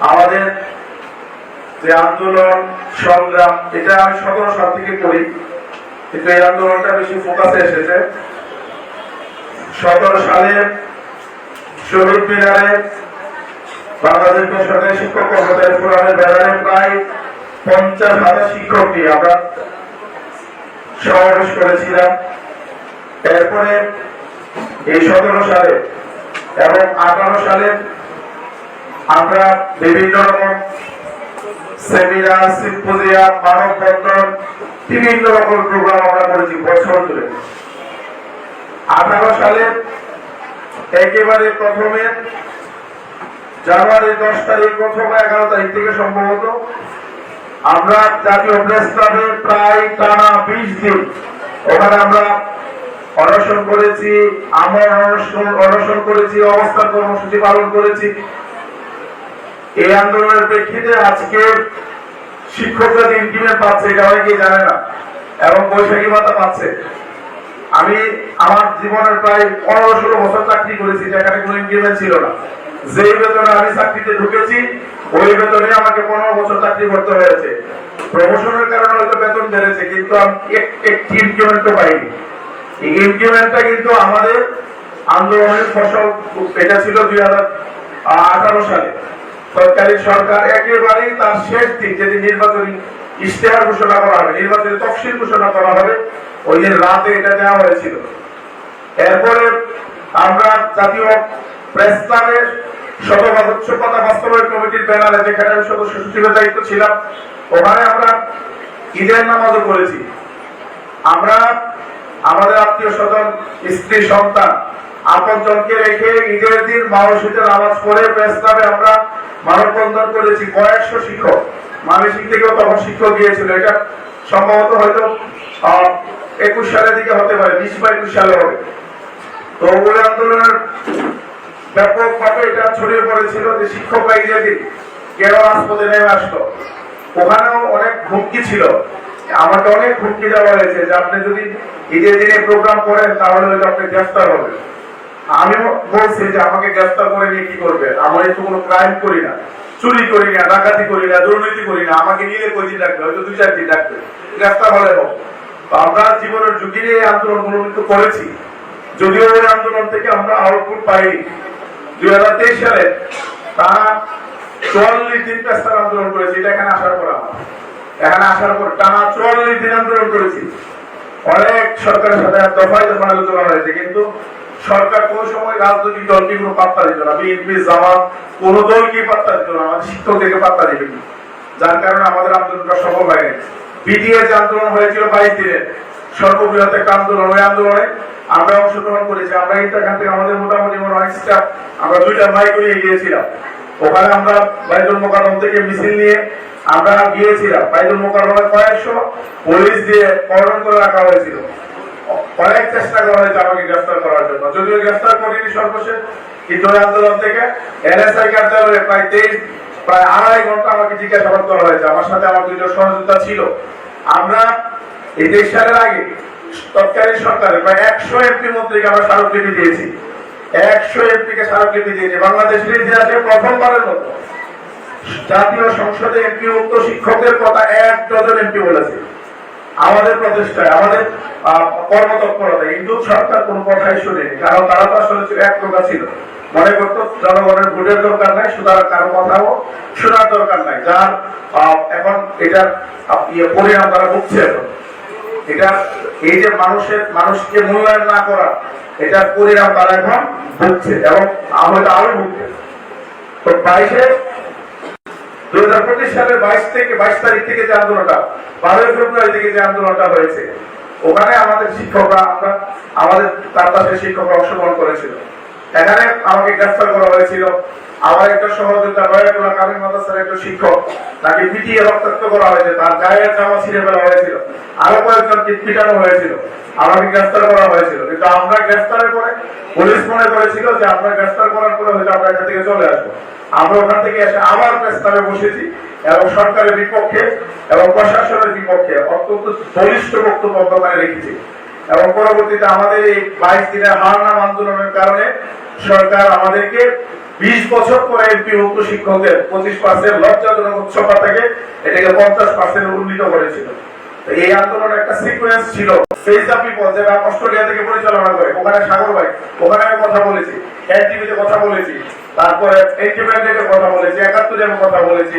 আমাদের যে আন্দোলন, সংগ্রাম, এটা আমি সতেরো সাল থেকে করি। কিন্তু এই আন্দোলনটা বেশি ফোকাসে এসেছে। সতেরো সালে শহীদ মিনারে বাংলাদেশ বেসরকারি শিক্ষক কর্মচারী ফোরামের ব্যানারে প্রায় পঞ্চাশ হাজার শিক্ষক আমরা সমাবেশ করেছিলাম। এরপরে এই সতেরো সালে এবং আঠারো সালে আমরা বিভিন্ন রকম সেমিনার সিম্পোজিয়াম বিভিন্ন রকম প্রোগ্রাম আমরা করেছি বছর ধরে। আঠারো সালে একেবারে প্রথমে জানুয়ারি দশ তারিখ অথবা এগারো তারিখ থেকে সম্ভবত আমরা জাতীয় প্রেস ক্লাবে প্রায় টানা বিশ দিন ওখানে আমরা অনশন করেছি আমরা অনশন অনশন করেছি, অবস্থান কর্মসূচি পালন করেছি। এই আন্দোলনের প্রেক্ষিতে আজকে শিক্ষকরা যে ইনক্রিমেন্ট পাচ্ছে, এটা অনেকেই জানে না, এবং বৈশাখী ভাতা পাচ্ছে। আমি আমার জীবনের প্রায় পনেরো ষোলো বছর চাকরি করেছি যেখানে কোনো ইনক্রিমেন্ট ছিল না। যেই বেতনে আমি চাকরিতে ঢুকেছি, ওই বেতনে আমাকে পনেরো বছর চাকরি করতে হয়েছে। প্রমোশনের কারণে হয়তো বেতন বেড়েছে, কিন্তু আমি এক- একটি ইনক্রিমেন্টও পাইনি। এই ইনক্রিমেন্টটা কিন্তু আমাদের আন্দোলনের ফসল, এটা ছিল দুই হাজার আঠারো সালে। সরকারি সরকার একেবারেই তার শেষ দিন যেদিন নির্বাচনী ইশতেহার ঘোষণা করা হবে, নির্বাচনী তফসিল ঘোষণা করা হবে, ওই দিন রাতে এটা দেওয়া হয়েছিল। এরপরে আমরা জাতীয় প্রেস ক্লাবের শতবার্ষিকতা বাস্তবায়ন কমিটির ব্যানারে, যেখানে আমি সদস্য সচিবের দায়িত্ব ছিলাম, ওখানে আমরা ঈদের নামাজও করেছি আমরা আমাদের আত্মীয় স্বজন, স্ত্রী, সন্তান আপনজনকে রেখে ঈদের দিন নামাজ পড়ে প্রেস আমরা মানববন্ধন করেছি। কয়েকশো শিক্ষক, মানসিক থেকেও তখন শিক্ষক গিয়েছিল। এটা সম্ভবত হয়তো একুশ সালের দিকে হতে পারে, বিশ বা একুশ সালে হবে। তো ওই আন্দোলনের ব্যাপকভাবে এটা ছড়িয়ে পড়েছিল যে ঈদের দিন কেন রাজপথে নেমে আসলো? ওখানেও অনেক হুমকি ছিল। আমাকে অনেক হুমকি দেওয়া হয়েছে যে আপনি যদি ঈদের দিনে প্রোগ্রাম করেন তাহলে হয়তো আপনি গ্রেফতার হবেন। আমিও বলছি যে আমাকে গ্রেফতার করে নিয়ে কি করবে? তো কোনো ক্রাইম করি না। চুরি করি না, ডাকাতি করি না, দুর্নীতি করি না। আমাকে নিলে কয়দিন রাখবে হয়তো দুই চার দিন রাখবে গ্রেফতার হলে হোক আমরা জীবনের ঝুঁকি নিয়ে এই আন্দোলনগুলো কিন্তু করেছি। যদিও ওই আন্দোলন থেকে আমরা আউটপুট দুই হাজার তেইশ সালে তারা চুয়াল্লিশ দিন আন্দোলন করেছি, এটা এখানে আসার পর এখানে আসার পর টানা চুয়াল্লিশ দিন আন্দোলন করেছি। অনেক সরকারের সাথে দফায় আলোচনা হয়েছে, কিন্তু সরকার কোন সময় রাজনৈতিক দলকে কোনো পাত্তা দিত না। বিএনপি, জামাত, কোন দলকে পাত্তা দিত না। আমাদের পাত্তা দিবে না। যার কারণে আমাদের আন্দোলনটা সফল হয়নি বিডিএ যে আন্দোলন হয়েছিল বাইশ দিনের, সর্ববৃহৎ একটা আন্দোলন। ওই আন্দোলনে আমরা অংশগ্রহণ করেছি। আমরা কিন্তু থেকে আমাদের মোটামুটি আমরা দুইটা বাইক নিয়ে গিয়েছিলাম ওখানে আমরা বাইদুল মোকারম থেকে মিছিল নিয়ে আমরা গিয়েছিলাম। বাইদুল মোকারমে কয়েকশো পুলিশ দিয়ে কর্ডন করে রাখা হয়েছিল। অনেক চেষ্টা করা হয়েছে আমাকে গ্রেফতার করার জন্য। যদিও গ্রেফতার করিনি সর্বশেষ, কিন্তু আন্দোলন থেকে এনএসআই কার্যালয়ে প্রায় তেইশ, প্রায় আড়াই ঘণ্টা আমাকে জিজ্ঞাসাবাদ করা হয়েছে। আমার সাথে আমার সহযোগিতা ছিল। আমরা এই তেইশ সালের আগে তৎকালীন সরকারের প্রায় একশো এমপি মন্ত্রীকে আমরা স্মারকলিপি দিয়েছি। একশো এমপি কে স্মারকলিপি দিয়েছি। বাংলাদেশের ইতিহাসে প্রথমবারের মতো। জাতীয় সংসদে এমপি মুক্ত শিক্ষকদের কথা এক ডজন এমপি বলেছে। আমাদের প্রচেষ্টায়, আমাদের কর্মতৎপরতা কিন্তু সরকার কোন কথাই শুনেনি, কারণ তারা তো আসলে এক প্রকার ছিল। মনে করতো জনগণের ভোটের দরকার নাই, সুতরাং কারও কথাও শোনার দরকার নাই, যার এখন এটার ইয়ে পরিণাম তারা ভুগছে এখন। এটা, এই যে মানুষের, মানুষকে মূল্যায়ন না করা, এটার পরিণাম তারা এখন ভুগছে, এবং হয়তো আরও ভুগছে। তো বাইশে আমরা হয়েছিল। শিক্ষক, তাকে পিটিয়ে রক্তাক্ত করা হয়েছে। তার জামা ছিঁড়ে ফেলা হয়েছিল। আরও কয়েকজনকে পিটানো হয়েছিল। আমাকে গ্রেফতার করা হয়েছিল। কিন্তু আমরা গ্রেফতারের পরে পুলিশ মনে করেছিল যে আমরা গ্রেফতার করার পরে হয়তো আমরা এখান থেকে চলে আসব। আমরা ওখান থেকে এসে প্রস্তাবে বসেছি এবং সরকারের বিপক্ষে এবং প্রশাসনের বিপক্ষে অত্যন্ত বলিষ্ঠ বক্তব্য রেখেছি। এবং পরবর্তীতে আমাদের এই বাইশ দিনের হারনাম আন্দোলনের কারণে সরকার আমাদেরকে বিশ বছর পরে এমপি উক্ত শিক্ষকদের পঁচিশ পার্সেন্ট লজ্জাজনক উৎসবটা থেকে এটাকে পঞ্চাশ পার্সেন্ট উন্নীত করেছিল। এই একটা সিকোয়েন্স ছিল। পিপল অস্ট্রেলিয়া থেকে পরিচালনা করে, ওখানে সাগর ভাই, ওখানে আমি কথা বলেছি এনটিভিতে কথা বলেছি, তারপরে ইন্ডিপেন্ডেন্টে কথা বলেছি একাত্তরে আমি কথা বলেছি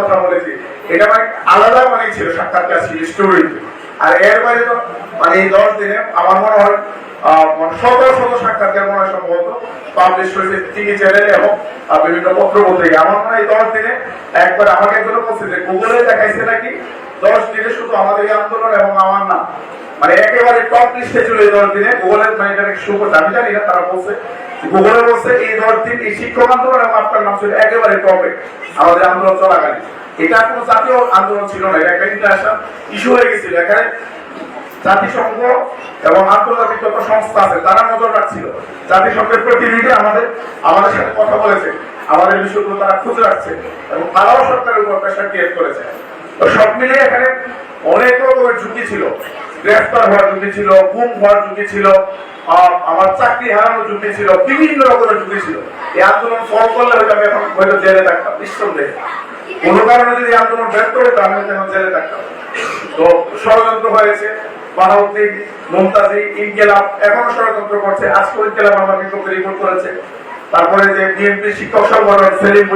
কথা বলেছি। এটা মানে আলাদা মানে ছিল সাক্ষাৎকার স্টোরিতে আর এর বাইরে তো মানে এই দশ দিনে আমার মনে হয় মানে শত শত হয় সম্ভবত। পাবলিশ হয়েছে টিভি চ্যানেলে এবং বিভিন্ন পত্র পত্রিকা আমার মনে হয় দশ দিনে একবার আমাকে একজন গুগলে দেখাইছে নাকি, দশ দিনে শুধু আমাদের এই আন্দোলন এবং আমার নাম। মানে একেবারে টপ লিস্টে এই দশ দিনে গুগলের মানে শুরু আমি জানি না, তারা বলছে গুগলে বলছে এই দিন এই শিক্ষক আন্দোলন এবং আপনার নাম ছিল একেবারে টপে আমাদের আন্দোলন চলাকালীন। এটা কোনো জাতীয় আন্দোলন ছিল না, এটা একটা ইন্টারন্যাশনাল ইস্যু হয়ে গেছিল। এখানে জাতিসংঘ এবং আন্তর্জাতিক যত সংস্থা আছে, তারা নজর রাখছিল। জাতিসংঘের প্রতিনিধি আমাদের আমাদের সাথে কথা বলেছে। আমাদের বিষয়গুলো তারা খুঁজে রাখছে এবং তারাও সরকারের উপর প্রেশার ক্রিয়েট করেছে। সব মিলিয়ে এখানে অনেক রকমের ঝুঁকি ছিল। গ্রেফতার হওয়ার ঝুঁকি ছিল গুম হওয়ার ঝুঁকি ছিল আমার চাকরি হারানোর ঝুঁকি ছিল, বিভিন্ন রকমের ঝুঁকি ছিল। এই আন্দোলন ফল করলে হয়তো আমি এখন হয়তো জেলে থাকতাম, নিঃসন্দেহে। কোনো কারণে যদি আন্দোলন ব্যর্থ হতো আমি হয়তো এখন জেলে থাকতাম। তো ষড়যন্ত্র হয়েছে, বাহাউদ্দিন, মুমতাজি, ইনকেলাব, এখনও ষড়যন্ত্র করছে। আজকে ইনকেলাব আমার বিপক্ষে রিপোর্ট করেছে। তারপরে যে বিএনপি শিক্ষক সংগঠন সেলিম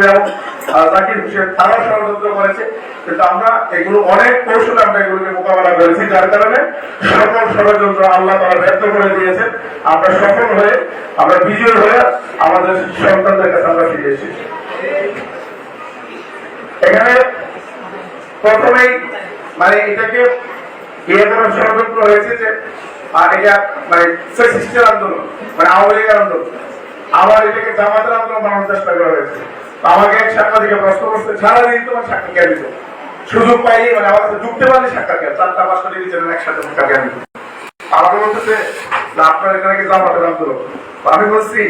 আহ, জাকির হোসেন তারাও ষড়যন্ত্র করেছে। কিন্তু আমরা এগুলো অনেক কৌশলে আমরা এগুলোকে মোকাবেলা করেছি যার কারণে সকল ষড়যন্ত্র আল্লাহ তারা ব্যর্থ করে দিয়েছেন। আমরা সফল হয়ে আমরা বিজয় হয়ে আমাদের সন্তানদের কাছে আমরা ফিরে এসেছি। এখানে প্রথমেই মানে এটাকে ইয়ে করার ষড়যন্ত্র হয়েছে যে আর এটা মানে আন্দোলন মানে আওয়ামী লীগের আন্দোলন। আবার এটাকে জামাতের আন্দোলন বানানোর চেষ্টা করা হয়েছে। আমাকে এক সাংবাদিকে প্রশ্ন করছে, সারাদিন তোমার সাক্ষাৎকার দিত সুযোগ পাইনি মানে আমার কাছে ঢুকতে পারলে সাক্ষাৎকার চারটা পাঁচটা চ্যানেল একসাথে সাক্ষাৎকার দিত আমাকে বলতেছে যে আপনার এখানে কি জামাতের আন্দোলন? আমি বলছি,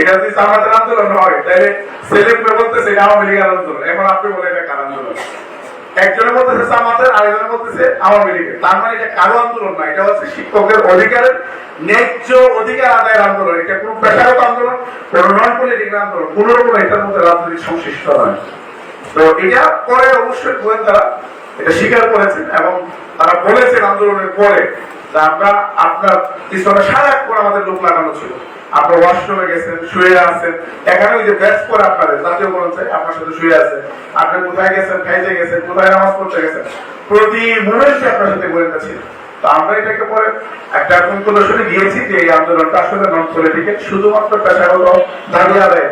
এটা যদি জামাতের আন্দোলন হয়, তাহলে ছেলে মেয়ে বলতেছে আওয়ামী লীগের আন্দোলন। এখন আপনি বলে এটা কার আন্দোলন? একজনের বলতেছে জামাতের আরেকজনের বলতেছে আওয়ামী লীগের তার মানে এটা কারও আন্দোলন না, এটা হচ্ছে শিক্ষকের অধিকারের ন্যায্য অধিকার আদায়ের আন্দোলন। এটা কোনো পেশাগত আন্দোলন, কোনো নন আন্দোলন, কোন রকম এটার মধ্যে রাজনৈতিক নয় তো এটা পরে অবশ্যই গোয়েন্দারা এটা স্বীকার করেছেন এবং তারা বলেছেন আন্দোলনের পরে আমরা আপনার পিছনে সারাক্ষণ আমাদের লোক লাগানো ছিল। আপনার ওয়াশরুমে গেছেন, শুয়ে আছেন। এখানে ওই যে ব্যাচ করে আপনাদের, জাতীয় বলছে আপনার সাথে শুয়ে আছে। আপনি কোথায় গেছেন, খাইতে গেছেন, কোথায় নামাজ পড়তে গেছেন? প্রতি মুহূর্তে আপনার সাথে গোয়েন্দা ছিল তো আমরা এটাকে পরে একটা গিয়েছি যে এই আন্দোলনটা আসলে নন পলিটিক্যাল শুধুমাত্র পেশাগত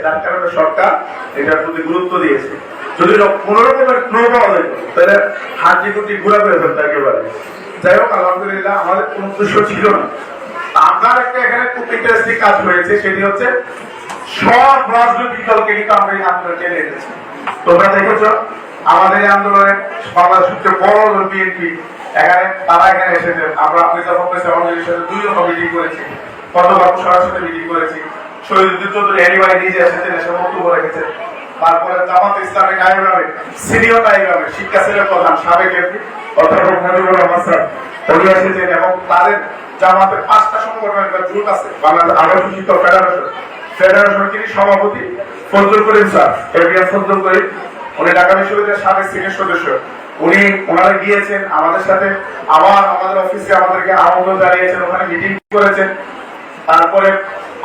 যার কারণে সরকার এটার প্রতি গুরুত্ব দিয়েছে। যদি কোন রকমের ক্লো পাওয়া যেত তাহলে হাঁটি কুটি ঘুরা করে ফেলতো একেবারে। যাই হোক, আলহামদুলিল্লাহ, আমাদের কোন উদ্দেশ্য ছিল না। আপনার একটা এখানে খুব ইন্টারেস্টিং কাজ হয়েছে, সেটি হচ্ছে সব রাজনৈতিক দলকে কিন্তু আমরা এই আন্দোলনে টেনে এনেছি। তোমরা দেখেছ, আমাদের এই আন্দোলনে বাংলাদেশ সবচেয়ে বড় দল বিএনপি, এখানে তারা এখানে এসেছেন আমরা মির্জাফর হোসেন আমাদের সাথে দুই দফা মিটিং করেছি সবার সাথে মিটিং করেছি। শহীদুদ্দিন চৌধুরী নিজে এসেছেন, এসে বক্তব্য রেখেছেন। তারপরে জামাত ইসলামী নাইবাবে সিনিয়র নাইবাবে শিক্ষা সেলের প্রধান সাবেক এমপি, অধ্যাপক রহমান স্যার উনি এসেছেন এবং তাদের জামাতের পাঁচটা সংগঠনের একটা জোট আছে, বাংলাদেশ ফেডারেশন ফেডারেশন তিনি সভাপতি ফজল করিম স্যার ফজল করিম। উনি ঢাকা বিশ্ববিদ্যালয়ের সাবেক সিনিয়র সদস্য। উনি, ওনারা গিয়েছেন আমাদের সাথে, আবার আমাদের অফিসে আমাদেরকে আমন্ত্রণ জানিয়েছেন, ওখানে মিটিং করেছেন। তারপরে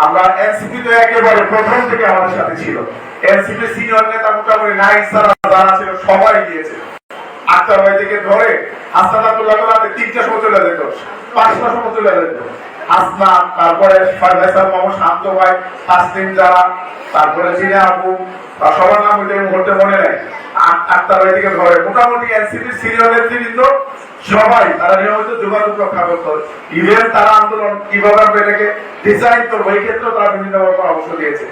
আমরা এনসিপি তো একেবারে প্রথম থেকে আমাদের সাথে ছিল। এনসিপি সিনিয়র নেতা মোটামুটি নাইট সারা যারা ছিল, সবাই গিয়েছে আটটা বাজে থেকে ধরে হাসনাত আব্দুল্লাহ তিনটা সময় চলে যেত। পাঁচটার সময় চলে যেত। হাসনা তারপরে ফারভেসার মামু শান্ত ভাই তাসলিম যারা, তারপরে জিনে আবু আর সবার নাম ওইটা মুহূর্তে মনে নেই। আটটা বাজে থেকে ধরে। মোটামুটি এনসিপি সিনিয়র নেতৃবৃন্দ সবাই, তারা নিয়মিত যোগাযোগ রক্ষা করতো। ইভেন তারা আন্দোলন কীভাবে এটাকে ডিজাইন করব, এই ক্ষেত্রেও তারা বিভিন্ন পরামর্শ দিয়েছে।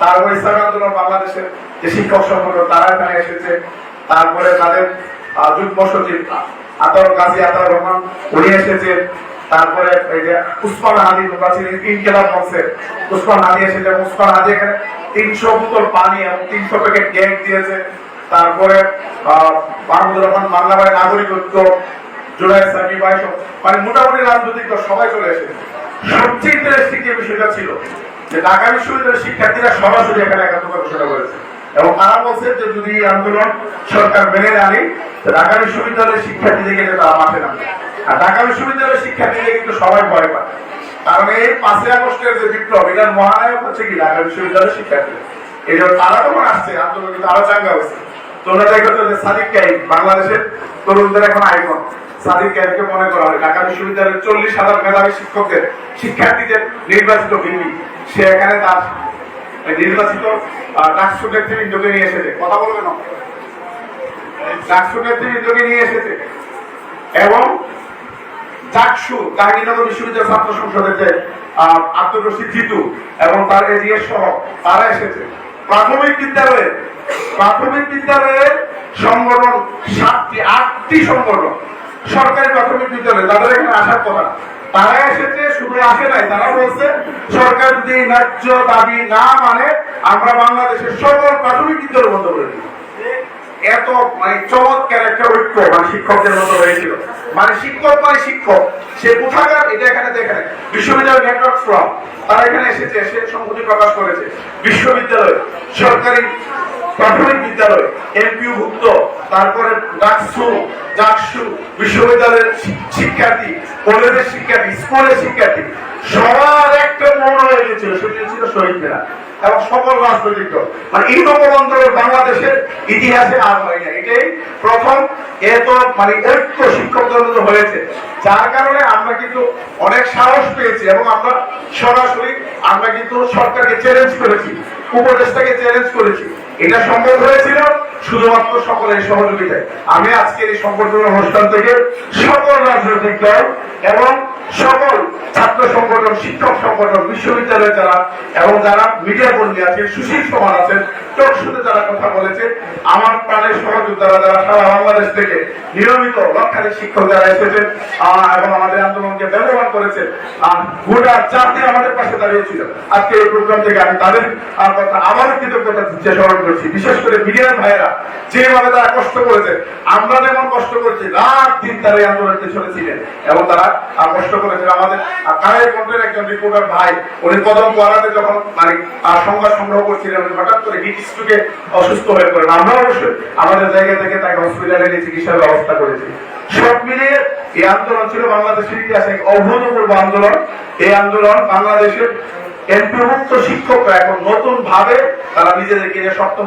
তারপরে ইসলামী আন্দোলন বাংলাদেশের যে শিক্ষক সংগঠন, তারা এখানে এসেছে। তারপরে তাদের যুগ্ম সচিব আতার রহমান, উনি তারপরে এই যে উসমান উসমান এসেছে, উসমান এখানে তিনশো বোতল পানি এবং তিনশো প্যাকেট কেক দিয়েছে। তারপরে মাহমুদুর রহমান ভাই নাগরিকত্ব জুলাই সামি ভাই মানে মোটামুটি রাজনৈতিক সবাই চলে এসেছে। সবচেয়ে ইন্টারেস্টিং যে বিষয়টা ছিল যে ঢাকা বিশ্ববিদ্যালয়ের শিক্ষার্থীরা সরাসরি এখানে একাত্মতা ঘোষণা করেছে এবং তারা বলছে যে যদি এই আন্দোলন সরকার মেনে নেয় ঢাকা বিশ্ববিদ্যালয়ের শিক্ষার্থীদের কিন্তু তারা মাঠে নামবে। আর ঢাকা বিশ্ববিদ্যালয়ের শিক্ষার্থীদের কিন্তু সবাই ভয় পায়। কারণ এই পাঁচই আগস্টের যে বিপ্লব, এটার মহানায়ক হচ্ছে কি? ঢাকা বিশ্ববিদ্যালয়ের শিক্ষার্থী এই জন্য তারা যখন আসছে, আন্দোলন কিন্তু আরও চাঙ্গা হয়েছে। তোমরা দেখেছ যে সাদিক বাংলাদেশের তরুণদের এখন আইকন সাদিক মনে করা হয়, ঢাকা বিশ্ববিদ্যালয়ের চল্লিশ হাজার মেধাবী শিক্ষকদের শিক্ষার্থীদের নির্বাচিত ভিত্তি সে এখানে তার নির্বাচিত ডাকসু নেতৃবৃন্দকে নিয়ে এসেছে। কথা বলবে না? ডাকসু নেতৃবৃন্দকে নিয়ে এসেছে। এবং চাকসু বিশ্ববিদ্যালয় ছাত্র সংসদের যে আব্দুর জিতু এবং তার এজিএস সহ তারা এসেছে। প্রাথমিক বিদ্যালয়ে প্রাথমিক বিদ্যালয়ে সংগঠন সাতটি, আটটি সংগঠন সরকারি প্রাথমিক বিদ্যালয়ে, তাদের এখানে আসার কথা। তারা এসেছে শুধু আসে নাই, তারা বলছে, সরকার যদি ন্যায্য দাবি না মানে আমরা বাংলাদেশের সকল প্রাথমিক বিদ্যালয় বন্ধ করে দিব এত মানে চমৎকার একটা ঐক্য মানে শিক্ষকদের মতো হয়েছিল। মানে শিক্ষক মানে শিক্ষক। সে কোথাকার, এটা এখানে দেখেন। বিশ্ববিদ্যালয় নেটওয়ার্ক ফ্রম তারা এখানে এসেছে এসে সংহতি প্রকাশ করেছে। বিশ্ববিদ্যালয়, সরকারি প্রাথমিক বিদ্যালয় এমপিউ ভুক্ত তারপরে ডাকসু ডাকসু, বিশ্ববিদ্যালয়ের শিক্ষার্থী, কলেজের শিক্ষার্থী, স্কুলের শিক্ষার্থী। মন আমরা কিন্তু অনেক সাহস পেয়েছি এবং আমরা সরাসরি আমরা কিন্তু সরকারকে চ্যালেঞ্জ করেছি, উপদেষ্টাকে চ্যালেঞ্জ করেছি। এটা সম্ভব হয়েছিল শুধুমাত্র সকলের সহযোগিতায়। আমি আজকের এই সংগঠন অনুষ্ঠান থেকে সকল রাজনৈতিক দল এবং সকল ছাত্র সংগঠন শিক্ষক সংগঠন বিশ্ববিদ্যালয়ে যারা এবং যারা মিডিয়া কর্মী আছেন সুশীল সমাজ আছেন টকশুতে যারা কথা বলেছে আমার প্রাণের সহযোদ্ধারা যারা সারা বাংলাদেশ থেকে নিয়মিত লক্ষাধিক শিক্ষক যারা এসেছেন এবং আমাদের আন্দোলনকে ব্যবহার করেছেন আর গোটা জাতি আমাদের পাশে দাঁড়িয়েছিল। আজকে এই প্রোগ্রাম থেকে আমি তাদের আহ, কথা আবারও কৃতজ্ঞতা দিতে স্মরণ করছি। বিশেষ করে মিডিয়ার ভাইয়েরা যেভাবে তারা কষ্ট করেছে আমরা যেমন কষ্ট করেছি রাত দিন তারা এই আন্দোলনকে চলেছিলেন এবং তারা কষ্ট করেছেন আমাদের কানের কণ্ঠের একজন রিপোর্টার ভাই, উনি কদম পাড়াতে যখন মানে সংবাদ সংগ্রহ করছিলেন, উনি হঠাৎ করে হিট স্ট্রোকে অসুস্থ হয়ে পড়েন। আমরা অবশ্যই আমাদের জায়গা থেকে তাকে হসপিটালে নিয়ে চিকিৎসার ব্যবস্থা করেছি। সব মিলিয়ে এই আন্দোলন ছিল বাংলাদেশের ইতিহাসে এক অভূতপূর্ব আন্দোলন। এই আন্দোলন বাংলাদেশের এমপিভুক্ত শিক্ষকরা এখন নতুন ভাবে তারা নিজেদেরকে নিয়ে শক্ত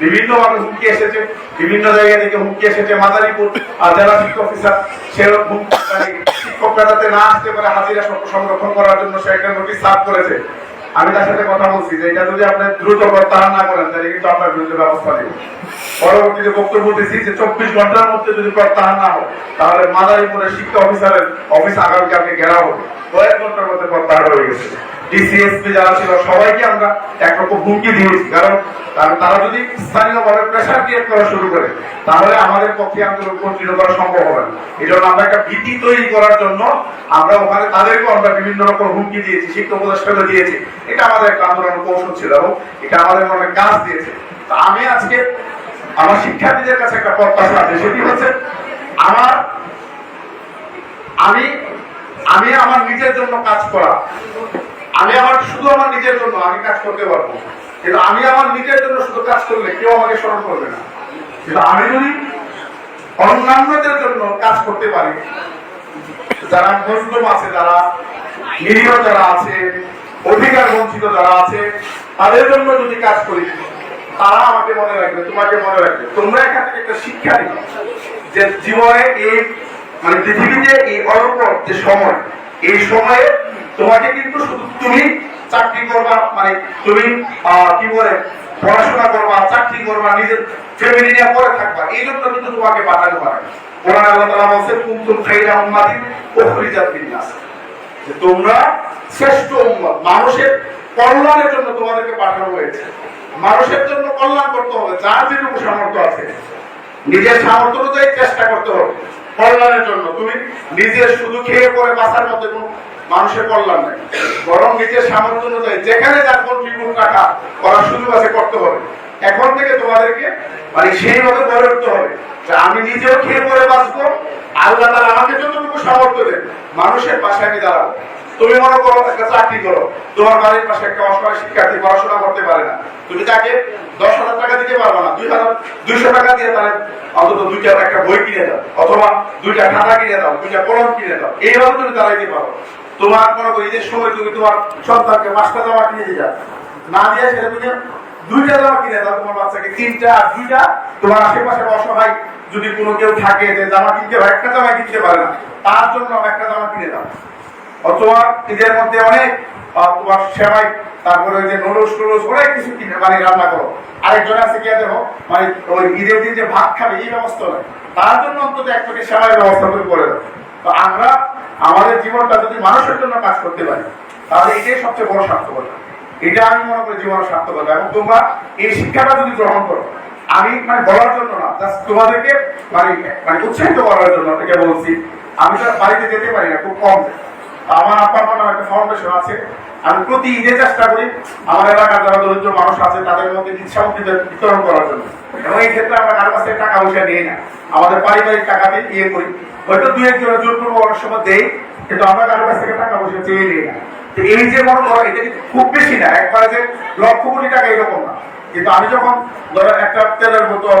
বিভিন্ন ভাবে হুমকি এসেছে বিভিন্ন জায়গা থেকে হুমকি এসেছে মাদারীপুর আহ, জেলা শিক্ষক অফিসার সে হুমকি মানে শিক্ষকরা না আসতে পারে হাজিরা সং- সংরক্ষণ করার জন্য সে একটা নোটিশ সার্ভ করেছে। আমি তার সাথে কথা বলছি যে এটা যদি আপনি দ্রুত প্রত্যাহার না করেন তাহলে কিন্তু আপনার বিরুদ্ধে ব্যবস্থা নেব পরবর্তীতে বক্তব্য দিয়েছি যে চব্বিশ ঘণ্টার মধ্যে যদি প্রত্যাহার না হয় তাহলে মাদারীপুরের শিক্ষা অফিসারের অফিস আগামীকালকে ঘেরা হবে। কয়েক ঘণ্টার মধ্যে হয়ে গেছে। ডিসিএসপি যারা ছিল, সবাইকে আমরা একরকম হুমকি দিয়েছি। কারণ তারা যদি প্রেশার ক্রিয়েট করা শুরু করে, তাহলে আমাদের পক্ষে আন্দোলন কন্টিনিউ করা সম্ভব হবে না। এই জন্য আমরা একটা ভীতি তৈরি করার জন্য আমরা ওখানে তাদেরকেও আমরা বিভিন্ন রকম হুমকি দিয়েছি দিয়েছি। এটা আমাদের একটা আন্দোলনের কৌশল ছিল এবং এটা আমাদের মনে কাজ দিয়েছে। আমি আজকে আমার শিক্ষার্থীদের কাছে একটা প্রত্যাশা আছে। সেটি হচ্ছে, আমার আমি আমি আমার নিজের জন্য কাজ করা। আমি আমার শুধু আমার নিজের জন্য, আমি কাজ করতে পারব। কিন্তু আমি আমার নিজের জন্য শুধু কাজ করলে কেউ আমাকে স্মরণ করবে না। কিন্তু আমি যদি অন্যান্যদের জন্য কাজ করতে পারি, যারা মজলুম আছে, যারা নিরীহ যারা আছে, অধিকার বঞ্চিত যারা আছে, তাদের জন্য যদি কাজ করি, তারা আমাকে মনে রাখবে, তোমাকে মনে রাখবে। তোমরা এখান থেকে একটা শিক্ষা নিবে যে জীবনে এই মানে পৃথিবীতে এই অল্প যে সময়, এই সময়ে তোমাকে কিন্তু শুধু তুমি চাকরি করবা মানে তুমি কি বলে, পড়াশোনা করবা, চাকরি করবা, নিজের ফ্যামিলি নিয়ে পরে থাকবা, এই জন্য কিন্তু তোমাকে হয়। কোরআন আল্লাহ তাআলা বলছে, কুনতুম খাইরা উখরিজাত লিন-নাস। যে তোমরা শ্রেষ্ঠ মানুষের কল্যাণের জন্য তোমাদেরকে পাঠানো হয়েছে। মানুষের জন্য কল্যাণ করতে হবে, যার যেটুকু সামর্থ্য আছে, নিজের সামর্থ্য অনুযায়ী চেষ্টা করতে হবে। কল্যাণের জন্য। তুমি নিজে শুধু খেয়ে পরে বাঁচার মধ্যে কোনো মানুষের কল্যাণ নেই। বরং নিজের সামর্থ্য অনুযায়ী যেখানে যার কন্ট্রিবিউট রাখা করার সুযোগ আছে, করতে হবে। এখন থেকে তোমাদেরকে মানে সেইভাবে গড়ে উঠতে হবে যে আমি নিজেও খেয়ে পরে বাঁচবো। আল্লাহ তারা আমাকে যতটুকু সামর্থ্য দেন, মানুষের পাশে আমি দাঁড়াবো। তুমি মনে করো একটা চাকরি করো। তোমার বাড়ির পাশে একটা অসহায় শিক্ষার্থী পড়াশোনা করতে পারে না। তুমি তাকে দশ হাজার টাকা দিতে পারবে না। দুই হাজার দুইশো টাকা দিয়ে তাহলে অন্তত দুইটা একটা বই কিনে দাও, অথবা দুইটা খাতা কিনে দাও, দুইটা কলম কিনে দাও। এইভাবে তুমি দাঁড়াইতে পারো। তোমার মনে করো ঈদের সময় তুমি তোমার সন্তানকে পাঁচটা জামা কিনে দিয়ে যাও না দিয়ে সেটা তুমি দুইটা জামা কিনে দাও, তোমার বাচ্চাকে তিনটা দুইটা। তোমার আশেপাশে অসহায় যদি কোনো কেউ থাকে, যে জামা কিনতে হয় একটা জামা কিনতে পারে না। তার জন্য একটা জামা কিনে দাও। অথবা ঈদের মধ্যে অনেক সেমাই, তারপরে যে নুডলস টুডলস, অনেক কিছু কিনে মানে রান্না করো। আরেকজন আছে গিয়ে দেখো মানে ওই ঈদের দিন যে ভাত খাবে, এই ব্যবস্থা নয় তার জন্য অন্তত ব্যবস্থা করে করে তো আমরা আমাদের জীবনটা যদি মানুষের জন্য কাজ করতে পারি, তাহলে এটাই সবচেয়ে বড় সার্থকতা এটা আমি মনে করি জীবনের সার্থকতা এবং তোমরা এই শিক্ষাটা যদি গ্রহণ করো, আমি মানে বলার জন্য না জাস্ট তোমাদেরকে মানে মানে উৎসাহিত করার জন্য থেকে বলছি। আমি তো বাড়িতে যেতে পারি না, খুব কম। আমার আমার নামে একটা ফাউন্ডেশন আছে। আমি প্রতি ঈদে চেষ্টা করি আমার এলাকার যারা দরিদ্র মানুষ আছে, তাদের মধ্যে ইচ্ছামুক্তি বিতরণ করার জন্য। এবং এই ক্ষেত্রে আমরা কারও কাছে টাকা পয়সা নিই না। আমাদের পারিবারিক টাকাতে ইয়ে করি। হয়তো দু একজনের জোর অনেক সময় দেই, কিন্তু আমরা কারও কাছ থেকে টাকা পয়সা চেয়ে নিই না। এই যে মনে করো এটা খুব বেশি না। একবারে যে লক্ষ কোটি টাকা এরকম না। কিন্তু আমি যখন ধরো একটা তেলের বোতল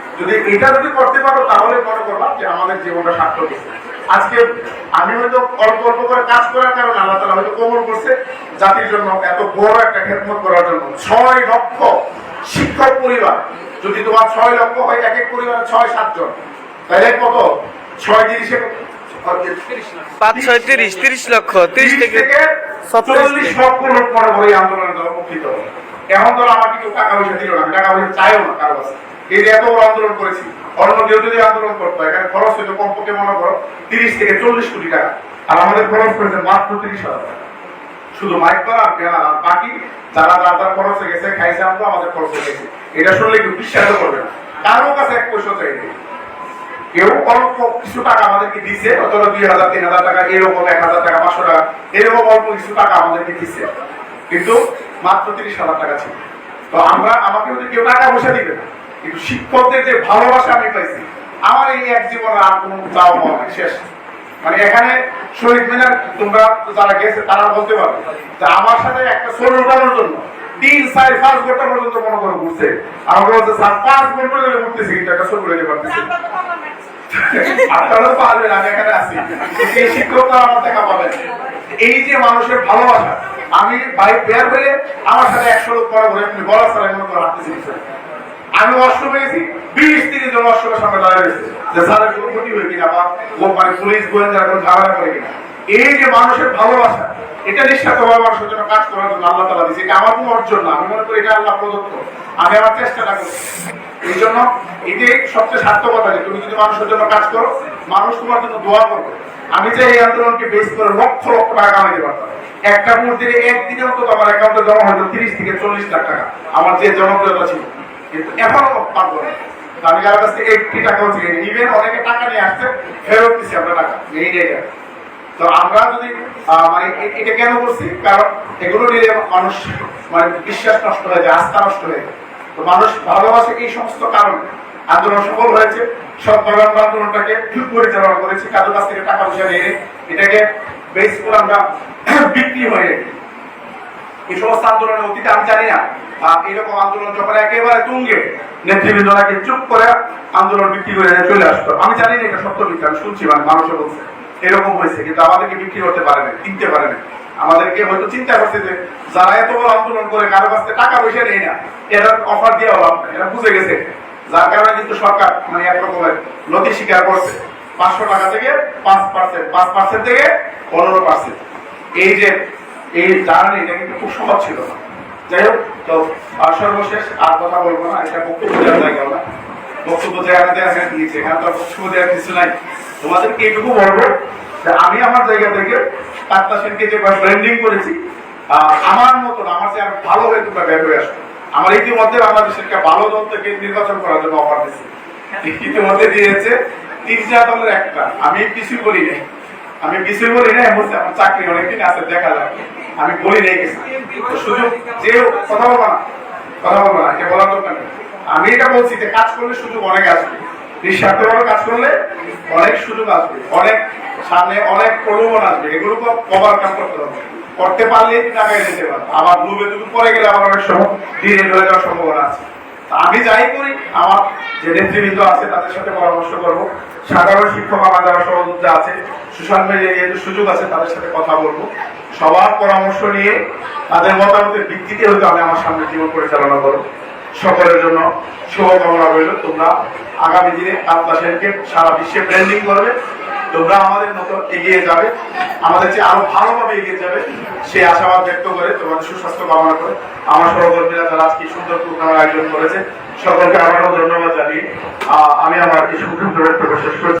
যদি এটা যদি করতে পারো তাহলে মনে করবা যে আমাদের জীবনটা সার্থক আজকে আমি হয়তো অল্প অল্প করে কাজ করার কারণে আল্লাহ তালা হয়তো কোমল করছে জাতির জন্য এত বড় একটা খেদমত করার জন্য। ছয় লক্ষ শিক্ষক পরিবার যদি তোমার ছয় লক্ষ হয় এক এক পরিবারে ছয় সাতজন তাহলে কত? ছয় তিরিশে পাঁচ ছয় তিরিশ তিরিশ লক্ষ তিরিশ থেকে চল্লিশ। লক্ষ লোক মনে করে এই আন্দোলনের দ্বারা উপকৃত হবে। এমন ধরো আমাকে কেউ টাকা পয়সা দিল না টাকা পয়সা চাইও না কারও কাছে। এই যে এত বড় আন্দোলন করেছি, অন্য কেউ যদি আন্দোলন করতো, এখানে খরচ হইতো কমপক্ষে মনে করো তিরিশ থেকে চল্লিশ কোটি টাকা, আর আমাদের খরচ করেছে মাত্র তিরিশ হাজার টাকা। শুধু মাইক করা আর ব্যানার আর বাকি যারা যার যার খরচ হয়ে গেছে, খাইছে আমরা, আমাদের খরচ হয়ে গেছে। এটা শুনলে কেউ বিশ্বাস করবে না। কারও কাছে এক পয়সা চাই নেই। কেউ অল্প কিছু টাকা আমাদেরকে দিছে অথবা দুই হাজার, তিন হাজার টাকা, এরকম এক হাজার টাকা, পাঁচশো টাকা, এরকম অল্প কিছু টাকা আমাদেরকে দিচ্ছে কিন্তু মাত্র তিরিশ হাজার টাকা ছিল। তো আমরা আমাকে যদি কেউ টাকা পয়সা দিবে না। কিন্তু শিক্ষকদের যে ভালোবাসা আমি পাইছি আমার এই এক জীবনে আর কোনো চাওয়া পাওয়া নাই, শেষ। মানে এখানে শহীদ মিনার তোমরা যারা গেছে তারা বলতে পারবে যে আমার সাথে একটা সোল উঠানোর জন্য তিন চার পাঁচ ঘণ্টা পর্যন্ত মনে করো ঘুরছে। আমাকে বলছে স্যার পাঁচ ঘণ্টা ধরে ঘুরতেছি কিন্তু একটা সোল উঠাতে পারতেছি এই যে মানুষের ভালোবাসা, আমি বাইক বের হয়ে আমার সাথে একশো লোক পরে ঘুরে আপনি বলার করে। আমি অষ্ট পেয়েছি বিশ, তিরিশ জন অষ্টমের সামনে দাঁড়িয়ে গেছে যে স্যারের ক্ষতি হয়ে কিনা মানে পুলিশ গোয়েন্দার কোনো ঝামেলা করে কিনা। এই যে মানুষের ভালোবাসা, এটা নিঃস্বার্থ ভাবে মানুষের জন্য কাজ করার জন্য আল্লাহ তালা দিচ্ছে এটা আমার কোনো অর্জন না। আমি মনে করি এটা আল্লাহ প্রদত্ত। আমি আমার চেষ্টাটা করছি এই জন্য এটাই সবচেয়ে সার্থকতা যে তুমি যদি মানুষের জন্য কাজ করো, মানুষ তোমার জন্য দোয়া করবে। আমি যে এই আন্দোলনকে বেস করে লক্ষ লক্ষ টাকা কামাইতে পারতাম। একটা মূর্তির একদিনে অন্তত আমার অ্যাকাউন্টে জমা হয়তো তিরিশ থেকে চল্লিশ লাখ টাকা। আমার যে জনপ্রিয়তা ছিল। কিন্তু এখনও পারব না। আমি যার কাছ থেকে একটি টাকাও ছিল ইভেন অনেকে টাকা নিয়ে আসছে, ফেরত দিচ্ছি আমরা টাকা। এই জায়গা তো আমরা যদি মানে এটা কেন করছি কারণ এগুলো নিয়ে মানুষ মানে বিশ্বাস নষ্ট হয়ে যায়, আস্থা নষ্ট হয়ে তো মানুষ ভালোবাসে এই সমস্ত কারণে। আন্দোলন সফল হয়েছে আমরা আন্দোলনটাকে পরিচালনা করেছি কাছ থেকে টাকা পয়সা নিয়ে এটাকে বেস করে আমরা বিক্রি হয়ে এই সমস্ত আন্দোলনের অতীতে আমি জানি না আন্দোলন যখন একেবারে তুঙ্গে নেতৃবৃন্দরাকে চুপ করে আন্দোলন বিক্রি করে চলে আসতো। আমি জানি না এটা সত্য আমি শুনছি মানে বলছে। এরকম হয়েছে, কিন্তু আমাদেরকে বিক্রি করতে পারে না কিনতে পারে না আমাদেরকে হয়তো চিন্তা করছে যে, যারা এত বড় আন্দোলন করে, কারও কাছ থেকে টাকা পয়সা নেই না, এরা অফার দিয়ে লাভ নাই, এরা বুঝে গেছে। যার কারণে কিন্তু সরকার মানে এক রকমের নথি স্বীকার করছে। পাঁচশো টাকা থেকে পাঁচ পার্সেন্ট পাঁচ পার্সেন্ট থেকে পনেরো পার্সেন্ট এই যে, এই জার্নি, এটা কিন্তু খুব সহজ ছিল না। যাই হোক, তো সর্বশেষ আর কথা বলব না, এটা বক্তব্য দেওয়ার জায়গা না। বক্তব্য দেওয়া এখানে দিয়েছে, এখানে তো বক্তব্য দেওয়ার কিছু নাই। তোমাদেরকে এইটুকু বলব যে আমি আমার জায়গা থেকে তাত্তা সেনকে যে ব্র্যান্ডিং করেছি। আমার মতন, আমার যে আর ভালো হয়ে তোমরা বের হয়ে আসবে আমার ইতিমধ্যে বাংলাদেশের একটা ভালো দল থেকে নির্বাচন করার জন্য অফার দিচ্ছে ইতিমধ্যে দিয়েছে তিনটা দলের একটা। আমি কিছু বলি নাই। আমি কিছু বলি নাই বলছি আমার চাকরি অনেকদিন আছে, দেখা যাবে আমি বলি নাই কিছু। সুযোগ, যে কথা বলব না, কথা বলব না এটা বলার দরকার। আমি এটা বলছি যে কাজ করলে সুযোগ অনেক আসবে। নিঃস্বার্থভাবে কাজ করলে অনেক সুযোগ আসবে, অনেক সামনে অনেক প্রলোভন আসবে। এগুলো ওভারকাম করতে হবে। করতে পারলে টাকা যেতে পারবে আবার ডুবে ডুবে গেলে আবার অনেক সময় যাওয়ার সম্ভাবনা আছে। আমি যাই করি, আমার যে নেতৃবৃন্দ আছে তাদের সাথে পরামর্শ করব। সাধারণ শিক্ষক আমার যারা সহযোদ্ধা আছে, সোশ্যাল যেহেতু সুযোগ আছে, তাদের সাথে কথা বলব। সবার পরামর্শ নিয়ে তাদের মতামতের ভিত্তিতে হয়তো আমি আমার সামনে জীবন পরিচালনা করব। সকলের জন্য শুভকামনা রইল। তোমরা আগামী দিনে আপনার সেনকে সারা বিশ্বে ব্র্যান্ডিং করবে। তোমরা আমাদের মতো এগিয়ে যাবে। আমাদের চেয়ে আরও ভালোভাবে এগিয়ে যাবে। সেই আশাবাদ ব্যক্ত করে তোমাদের সুস্বাস্থ্য কামনা করে। আমার সহকর্মীরা যারা আজকে সুন্দর প্রোগ্রামের আয়োজন করেছে। সকলকে আমারও ধন্যবাদ জানিয়ে আমি আমার কিছু প্রবেশ করছি।